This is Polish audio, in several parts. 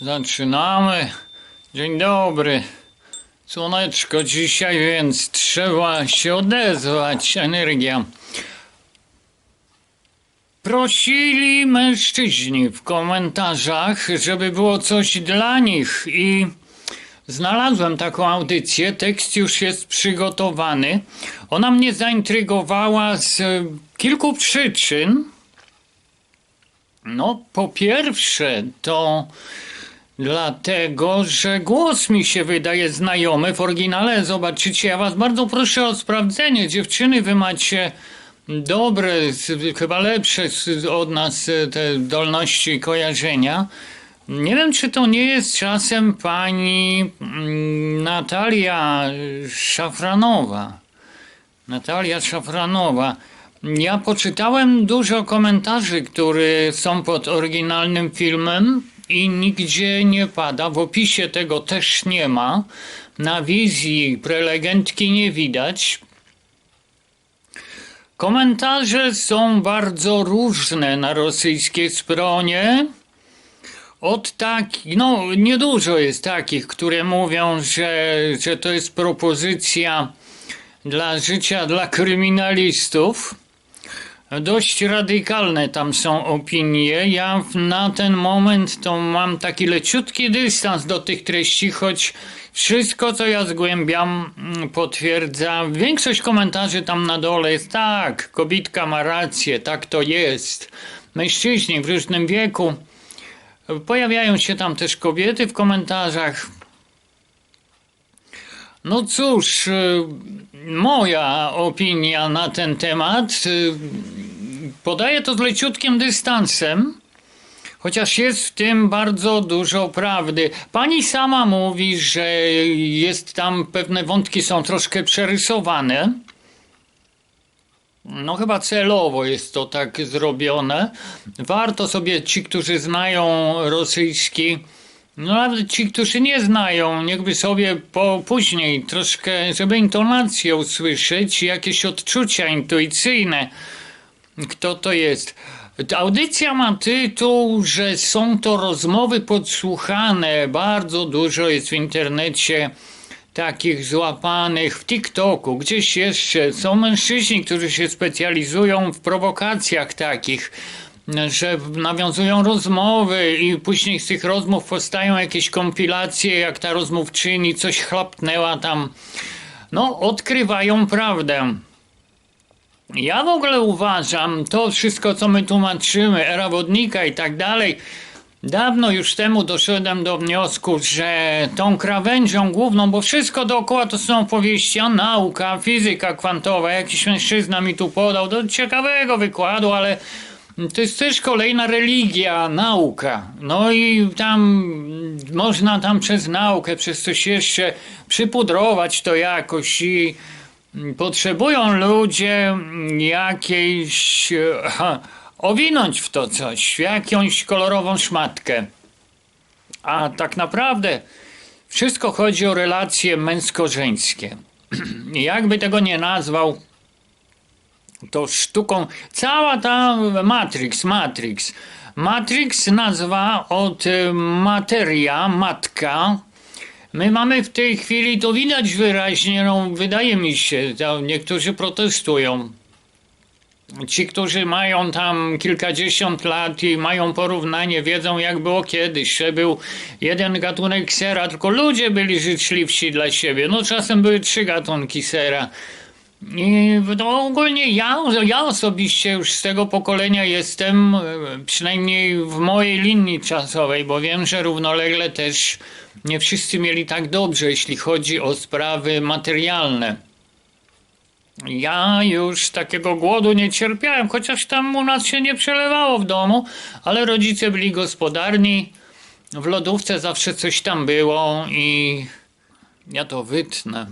Zaczynamy. Dzień dobry. Słoneczko dzisiaj, więc trzeba się odezwać. Energia. Prosili mężczyźni w komentarzach, żeby było coś dla nich i znalazłem taką audycję. Tekst już jest przygotowany. Ona mnie zaintrygowała z e, kilku przyczyn. No, po pierwsze, to dlatego, że głos mi się wydaje znajomy. W oryginale zobaczycie, ja was bardzo proszę o sprawdzenie. Dziewczyny, wy macie dobre, chyba lepsze od nas te zdolności kojarzenia. Nie wiem, czy to nie jest czasem pani mm, Natalia Szafranowa. Natalia Szafranowa. Ja poczytałem dużo komentarzy, które są pod oryginalnym filmem i nigdzie nie pada. W opisie tego też nie ma. Na wizji prelegentki nie widać. Komentarze są bardzo różne na rosyjskiej stronie. Od takich, no niedużo jest takich, które mówią, że, że to jest propozycja dla życia dla kryminalistów. Dość radykalne tam są opinie. Ja na ten moment to mam taki leciutki dystans do tych treści, choć wszystko, co ja zgłębiam, mm, potwierdza. Większość komentarzy tam na dole jest tak, kobitka ma rację, tak to jest. Mężczyźni w różnym wieku. Pojawiają się tam też kobiety w komentarzach. No cóż, y, moja opinia na ten temat. Podaję to z leciutkim dystansem, chociaż jest w tym bardzo dużo prawdy. Pani sama mówi, że jest tam pewne wątki są troszkę przerysowane. No chyba celowo jest to tak zrobione. Warto sobie ci, którzy znają rosyjski, no nawet ci, którzy nie znają, niechby sobie po później troszkę, żeby intonację usłyszeć, jakieś odczucia intuicyjne, kto to jest. Audycja ma tytuł, że są to rozmowy podsłuchane. Bardzo dużo jest w internecie takich złapanych w TikToku, gdzieś jeszcze. Są mężczyźni, którzy się specjalizują w prowokacjach takich, że nawiązują rozmowy i później z tych rozmów powstają jakieś kompilacje, jak ta rozmówczyni coś chlapnęła tam. No, odkrywają prawdę. Ja w ogóle uważam, to wszystko, co my tłumaczymy, era wodnika i tak dalej, dawno już temu doszedłem do wniosku, że tą krawędzią główną, bo wszystko dookoła to są opowieści, a nauka, fizyka kwantowa, jakiś mężczyzna mi tu podał do ciekawego wykładu, ale to jest też kolejna religia, nauka. No i tam można tam przez naukę, przez coś jeszcze przypudrować to jakoś i potrzebują ludzie jakiejś ha, owinąć w to coś, jakąś kolorową szmatkę. A tak naprawdę wszystko chodzi o relacje męsko-żeńskie. Jakby tego nie nazwał, to sztuką, cała ta Matrix, Matrix. Matrix nazwa od y, materia, matka. My mamy w tej chwili, to widać wyraźnie, no, wydaje mi się, niektórzy protestują. Ci, którzy mają tam kilkadziesiąt lat i mają porównanie, wiedzą jak było kiedyś, że był jeden gatunek sera, tylko ludzie byli życzliwsi dla siebie. No czasem były trzy gatunki sera. I no, ogólnie ja, ja osobiście już z tego pokolenia jestem, e, przynajmniej w mojej linii czasowej, bo wiem, że równolegle też nie wszyscy mieli tak dobrze, jeśli chodzi o sprawy materialne. Ja już takiego głodu nie cierpiałem, chociaż tam u nas się nie przelewało w domu, ale rodzice byli gospodarni. W lodówce zawsze coś tam było i ja to wytnę.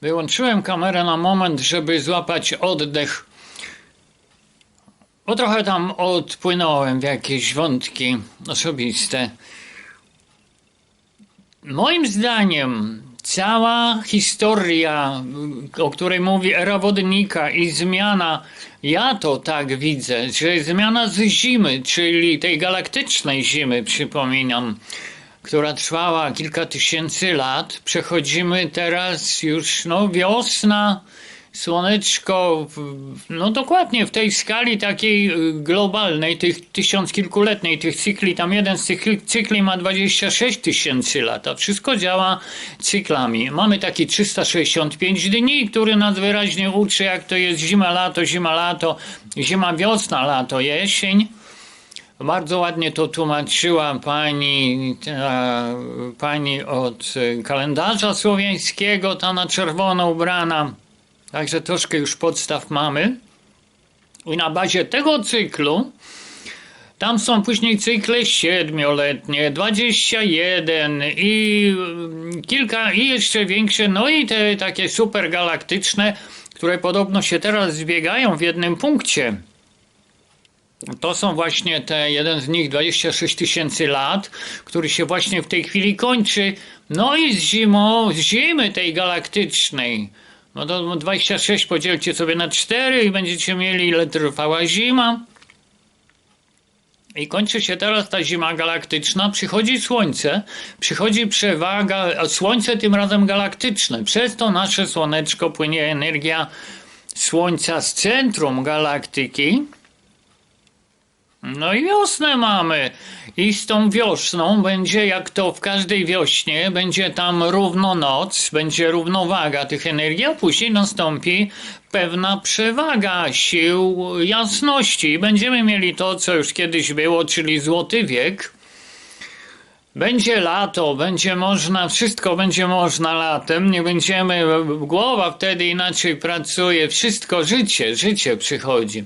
Wyłączyłem kamerę na moment, żeby złapać oddech. Bo trochę tam odpłynąłem w jakieś wątki osobiste. Moim zdaniem cała historia, o której mówi era wodnika i zmiana, ja to tak widzę, że zmiana z zimy, czyli tej galaktycznej zimy, przypominam, która trwała kilka tysięcy lat, przechodzimy teraz już, no, wiosna, słoneczko, no dokładnie w tej skali takiej y, globalnej, tych tysiąckilkuletniej, tych cykli, tam jeden z tych cykli ma 26 tysięcy lat, a wszystko działa cyklami. Mamy taki 365 dni, który nas wyraźnie uczy, jak to jest zima, lato, zima, lato, zima, wiosna, lato, jesień. Bardzo ładnie to tłumaczyła pani, ta, pani od kalendarza słowiańskiego, ta na czerwono ubrana. Także troszkę już podstaw mamy. I na bazie tego cyklu, tam są później cykle siedmioletnie, 21 i mm, kilka, i jeszcze większe, no i te takie super galaktyczne, które podobno się teraz zbiegają w jednym punkcie. To są właśnie te, jeden z nich 26 tysięcy lat, który się właśnie w tej chwili kończy. No i z zimą, z zimy tej galaktycznej. No to 26 podzielcie sobie na 4 i będziecie mieli ile trwała zima. I kończy się teraz ta zima galaktyczna, przychodzi słońce, przychodzi przewaga, słońce tym razem galaktyczne. Przez to nasze słoneczko płynie energia słońca z centrum galaktyki. No i wiosnę mamy. I z tą wiosną będzie, jak to w każdej wiośnie, będzie tam równo noc, będzie równowaga tych energii, a później nastąpi pewna przewaga sił jasności. I będziemy mieli to, co już kiedyś było, czyli złoty wiek. Będzie lato, będzie można, wszystko będzie można latem, nie będziemy, głowa wtedy inaczej pracuje, wszystko, życie, życie przychodzi.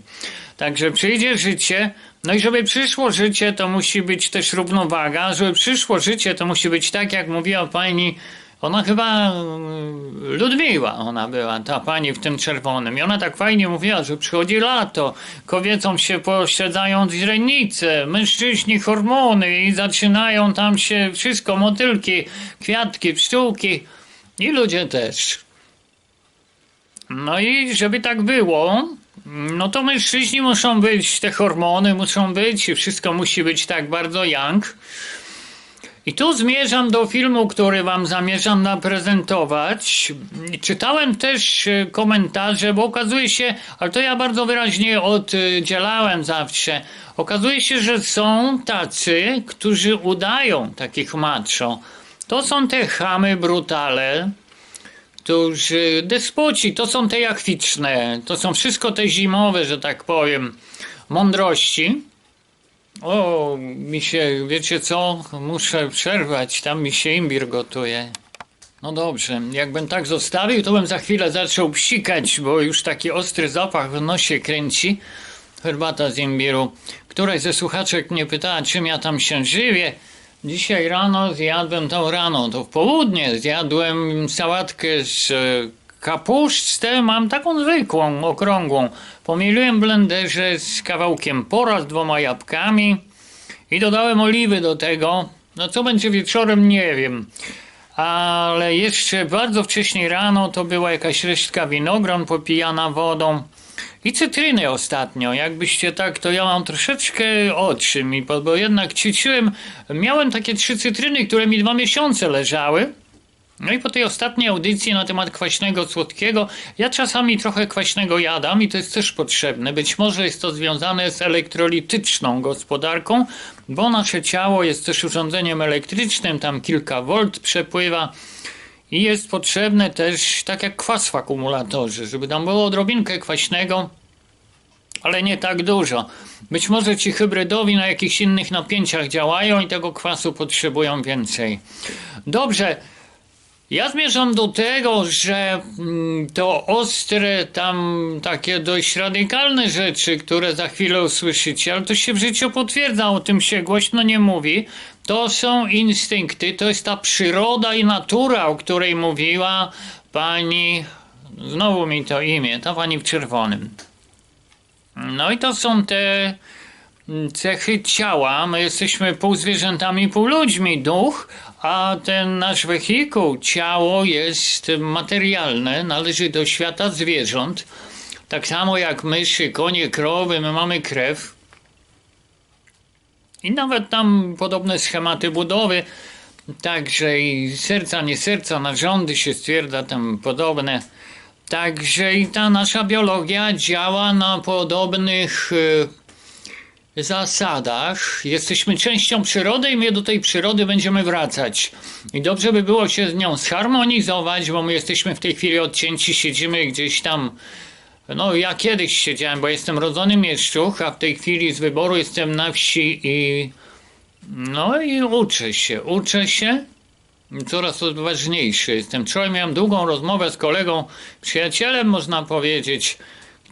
Także przyjdzie życie, no i żeby przyszło życie, to musi być też równowaga, żeby przyszło życie, to musi być tak, jak mówiła pani, ona chyba mm, Ludmiła, ona była, ta pani w tym czerwonym. I ona tak fajnie mówiła, że przychodzi lato, kobiecom się pośledzają źrenice, mężczyźni hormony i zaczynają tam się wszystko, motylki, kwiatki, pszczółki i ludzie też. No i żeby tak było, no to mężczyźni muszą być, te hormony muszą być wszystko musi być tak bardzo young. I tu zmierzam do filmu, który wam zamierzam zaprezentować. Czytałem też e, komentarze, bo okazuje się, ale to ja bardzo wyraźnie oddzielałem zawsze. Okazuje się, że są tacy, którzy udają takich macho. To są te chamy brutale, którzy despoci, to są te jachwiczne, to są wszystko te zimowe, że tak powiem, mądrości. O, mi się, wiecie co, muszę przerwać, tam mi się imbir gotuje. No dobrze, jakbym tak zostawił, to bym za chwilę zaczął psikać, bo już taki ostry zapach w nosie kręci. Herbata z imbiru. Któraś ze słuchaczek mnie pytała, czym ja tam się żywię. Dzisiaj rano zjadłem tą rano, to w południe zjadłem sałatkę z e, kapuszczem, mam taką zwykłą, okrągłą. Pomieliłem w blenderze z kawałkiem pora, z dwoma jabłkami i dodałem oliwy do tego. No co będzie wieczorem, nie wiem. Ale jeszcze bardzo wcześnie rano to była jakaś resztka winogron popijana wodą. I cytryny ostatnio, jakbyście tak, to ja mam troszeczkę oczy mi, bo bo jednak ćwiczyłem, miałem takie trzy cytryny, które mi dwa miesiące leżały. No i po tej ostatniej audycji na temat kwaśnego słodkiego, ja czasami trochę kwaśnego jadam i to jest też potrzebne. Być może jest to związane z elektrolityczną gospodarką, bo nasze ciało jest też urządzeniem elektrycznym, tam kilka volt przepływa. I jest potrzebne też, tak jak kwas w akumulatorze, żeby tam było odrobinkę kwaśnego, ale nie tak dużo. Być może ci hybrydowi na jakichś innych napięciach działają i tego kwasu potrzebują więcej. Dobrze. Ja zmierzam do tego, że mm, to ostre, tam takie dość radykalne rzeczy, które za chwilę usłyszycie, ale to się w życiu potwierdza, o tym się głośno nie mówi. To są instynkty, to jest ta przyroda i natura, o której mówiła pani, znowu mi to imię, ta pani w czerwonym. No i to są te mm, cechy ciała. My jesteśmy pół zwierzętami, pół ludźmi, duch, a ten nasz wehikuł, ciało jest materialne, należy do świata zwierząt. Tak samo jak myszy, konie, krowy, my mamy krew. I nawet tam podobne schematy budowy, także i serca, nie serca, narządy się stwierdza tam podobne. Także i ta nasza biologia działa na podobnych e, zasadach. Jesteśmy częścią przyrody i my do tej przyrody będziemy wracać. I dobrze by było się z nią zharmonizować, bo my jesteśmy w tej chwili odcięci, siedzimy gdzieś tam. No, ja kiedyś siedziałem, bo jestem rodzony mieszczuch, a w tej chwili z wyboru jestem na wsi i. No i uczę się, uczę się. Coraz odważniejszy jestem. Wczoraj miałem długą rozmowę z kolegą, przyjacielem można powiedzieć,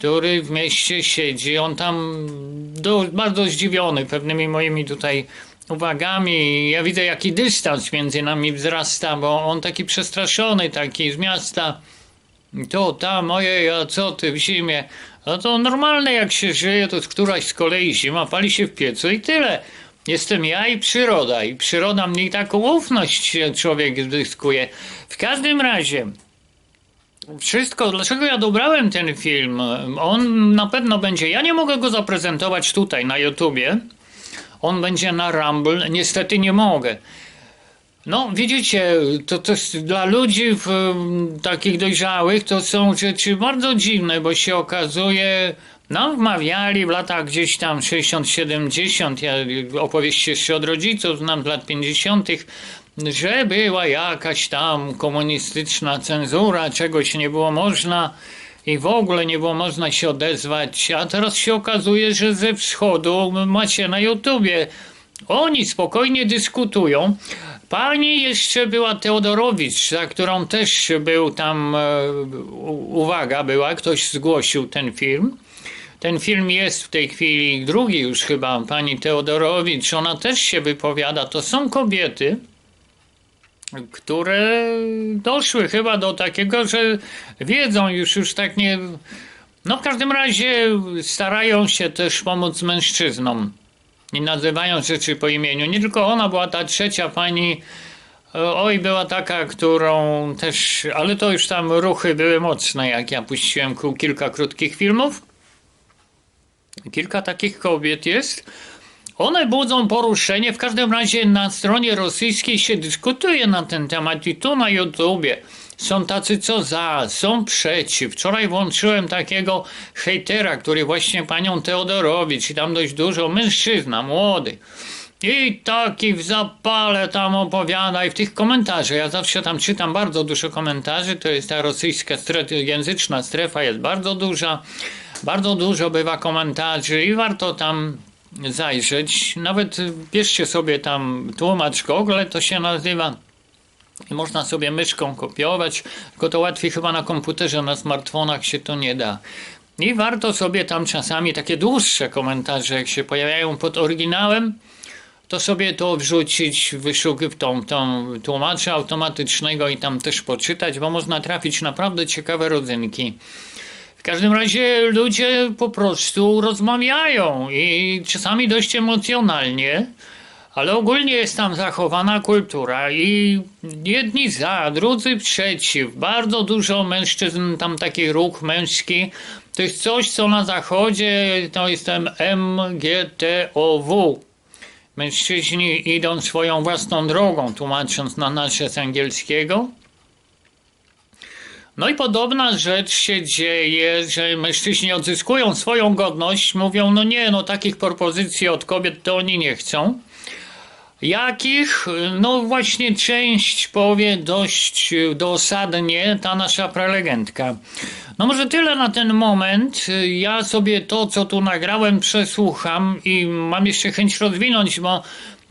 który w mieście siedzi. On tam do, bardzo zdziwiony pewnymi moimi tutaj uwagami. Ja widzę jaki dystans między nami wzrasta, bo on taki przestraszony, taki z miasta. To, tam, ojej, a co ty w zimie? No to normalne jak się żyje, to któraś z kolei zima, pali się w piecu i tyle. Jestem ja i przyroda. I przyroda mnie i taką ufność człowiek zyskuje. W każdym razie, wszystko, dlaczego ja dobrałem ten film? On na pewno będzie, ja nie mogę go zaprezentować tutaj na YouTubie. On będzie na Rumble, niestety nie mogę. No, widzicie, to, to jest dla ludzi w, takich dojrzałych to są rzeczy bardzo dziwne, bo się okazuje, no, wmawiali w latach gdzieś tam 60-70, ja opowieści jeszcze od rodziców znam z lat 50., że była jakaś tam komunistyczna cenzura, czegoś nie było można i w ogóle nie było można się odezwać, a teraz się okazuje, że ze wschodu macie na YouTubie oni spokojnie dyskutują. Pani jeszcze była Teodorowicz, za którą też był tam, e, uwaga była, ktoś zgłosił ten film. Ten film jest w tej chwili drugi już chyba, pani Teodorowicz, ona też się wypowiada. To są kobiety, które doszły chyba do takiego, że wiedzą już, już tak nie... No w każdym razie starają się też pomóc mężczyznom i nazywają rzeczy po imieniu. Nie tylko ona była ta trzecia pani, e, oj, była taka, którą też, ale to już tam ruchy były mocne, jak ja puściłem kilka krótkich filmów. Kilka takich kobiet jest. One budzą poruszenie. W każdym razie na stronie rosyjskiej się dyskutuje na ten temat i tu na YouTubie. Są tacy co za, są przeciw. Wczoraj włączyłem takiego hejtera, który właśnie panią Teodorowicz i tam dość dużo mężczyzna, młody. I taki w zapale tam opowiada i w tych komentarzach, ja zawsze tam czytam bardzo dużo komentarzy, to jest ta rosyjska strefa, języczna strefa jest bardzo duża, bardzo dużo bywa komentarzy i warto tam zajrzeć. Nawet bierzcie sobie tam tłumacz Google, to się nazywa. I można sobie myszką kopiować, tylko to łatwiej chyba na komputerze, na smartfonach się to nie da. I warto sobie tam czasami takie dłuższe komentarze, jak się pojawiają pod oryginałem, to sobie to wrzucić, wyszukiw tą, tą tłumacza automatycznego i tam też poczytać, bo można trafić naprawdę ciekawe rodzynki. W każdym razie ludzie po prostu rozmawiają i czasami dość emocjonalnie, ale ogólnie jest tam zachowana kultura i jedni za, drudzy przeciw. Bardzo dużo mężczyzn, tam taki ruch męski, to jest coś, co na zachodzie to jest MGTOW. Mężczyźni idą swoją własną drogą, tłumacząc na nasze z angielskiego. No i podobna rzecz się dzieje, że mężczyźni odzyskują swoją godność, mówią, no nie, no takich propozycji od kobiet to oni nie chcą. Jakich? No właśnie część powie dość dosadnie ta nasza prelegentka. No może tyle na ten moment. Ja sobie to, co tu nagrałem, przesłucham i mam jeszcze chęć rozwinąć, bo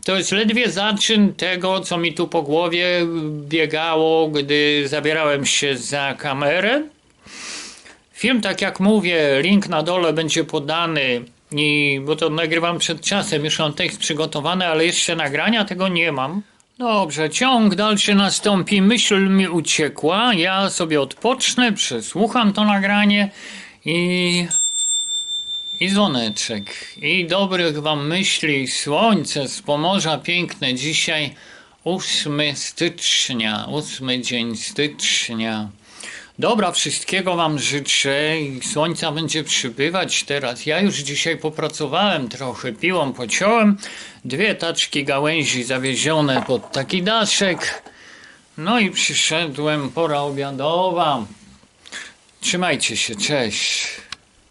to jest ledwie zaczyn tego, co mi tu po głowie biegało, gdy zabierałem się za kamerę. Film, tak jak mówię, link na dole będzie podany, i, bo to nagrywam przed czasem, już mam tekst przygotowany, ale jeszcze nagrania tego nie mam. Dobrze, ciąg dalszy nastąpi, myśl mi uciekła, ja sobie odpocznę, przesłucham to nagranie i, i dzwoneczek, i dobrych wam myśli, słońce z Pomorza piękne dzisiaj, 8 stycznia, 8 dzień stycznia. Dobra, wszystkiego Wam życzę i słońca będzie przybywać teraz. Ja już dzisiaj popracowałem trochę, piłą pociąłem, dwie taczki gałęzi zawiezione pod taki daszek. No i przyszedłem, pora obiadowa. Trzymajcie się, cześć.